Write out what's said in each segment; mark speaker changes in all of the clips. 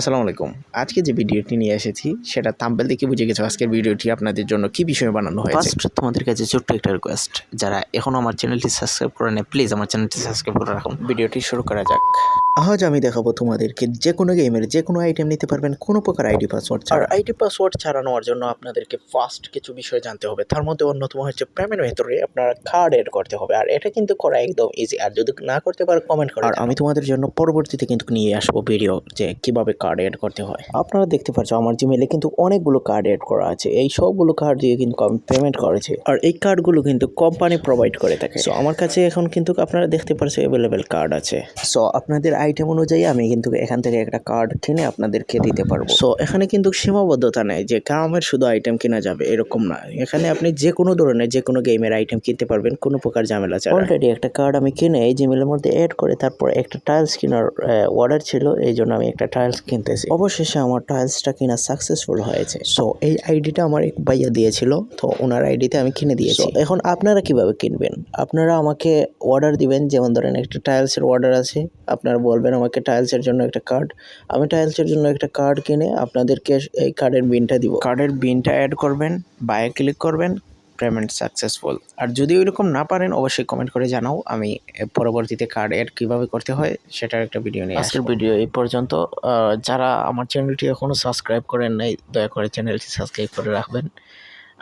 Speaker 1: আসসালামু আলাইকুম। আজকে যে ভিডিওটি নিয়ে এসেছি সেটা থাম্বেল দেখে বুঝে গেছো আজকের ভিডিওটি আপনাদের জন্য কি বিষয়ে বানানো হয়েছে।
Speaker 2: ফার্স্ট তোমাদের কাছে ছোট্ট একটা রিকোয়েস্ট যারা এখনও আমার চ্যানেলটি সাবস্ক্রাইব করে নেয় প্লিজ আমার চ্যানেলটি সাবস্ক্রাইব করে রাখুন।
Speaker 1: ভিডিওটি শুরু করা যাক। আজ আমি দেখাবো তোমাদেরকে যে কোনো গেমের যে কোনো আইটেম নিতে পারবেন কোনো প্রকার আইডি পাসওয়ার্ড আর আইডি পাসওয়ার্ড ছাড়া নেওয়ার জন্য আপনাদেরকে ফার্স্ট কিছু বিষয় জানতে হবে। তার মধ্যে অন্যতম হচ্ছে পেমেন্ট ভেতরে আপনার কার্ড এড করতে হবে। আর এটা কিন্তু করা একদম ইজি আর যদি না করতে পারো কমেন্ট করো আর আমি তোমাদের জন্য পরবর্তীতে কিন্তু নিয়ে আসব ভিডিও যে কীভাবে কার্ড এড করতে হয়। আপনারা দেখতে পাচ্ছ আমার জিমেলে কিন্তু অনেকগুলো কার্ড এড করা আছে। এই সবগুলো কার্ড দিয়ে কিন্তু আমি পেমেন্ট করেছি। আর এই কার্ডগুলো কিন্তু কোম্পানি প্রোভাইড করে থাকে। সো আমার কাছে এখন কিন্তু আপনারা দেখতে পাচ্ছেন অ্যাভেলেবেল কার্ড আছে। সো আপনাদের আইটেম অনুযায়ী আমি কিন্তু এখান থেকে একটা কার্ড কিনে আপনাদেরকে দিতে পারব। সো এখানে কিন্তু সীমাবদ্ধতা নেই যে কামের শুধু আইটেম কেনা যাবে, এরকম না। এখানে আপনি যে কোনো ধরনের, যে কোনো গেমের আইটেম কিনতে পারবেন, কোনো প্রকার ঝামেলা ছাড়া। অলরেডি একটা কার্ড আমি কিনে এই জিমেলের মধ্যে অ্যাড করে, তারপর একটা টাইলস কেনার অর্ডার ছিল, এই জন্য আমি একটা টাইলস কিনতেছি। অবশেষে আমার টাইলসটা কিনা সাকসেসফুল হয়েছে। সো এই আইডিটা আমার এক ভাইয়া দিয়েছিল তো ওনার আইডিতে আমি কিনে দিয়েছি। এখন আপনারা কীভাবে কিনবেন? আপনারা আমাকে অর্ডার দিবেন যেমন ধরেন একটা টাইলসের অর্ডার আছে আপনারা বলবেন আমাকে টাইলসের জন্য একটা কার্ড আমি টাইলসের জন্য একটা কার্ড কিনে আপনাদেরকে এই কার্ডের বিনটা দিব। কার্ডের বিনটা অ্যাড করবেন বায়ে ক্লিক করবেন পেমেন্ট সাকসেসফুল আর যদি ওইরকম না পারেন অবশ্যই কমেন্ট করে জানাও। আমি পরবর্তীতে কার্ড এড কীভাবে করতে হয় সেটার একটা ভিডিও নিয়ে
Speaker 2: আজকের ভিডিও এই পর্যন্ত। যারা আমার চ্যানেলটি এখনও সাবস্ক্রাইব করেন নাই দয়া করে চ্যানেলটি সাবস্ক্রাইব করে রাখবেন।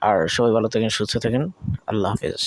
Speaker 2: আর সবাই ভালো থাকেন সুস্থ থাকেন। আল্লাহ হাফেজ।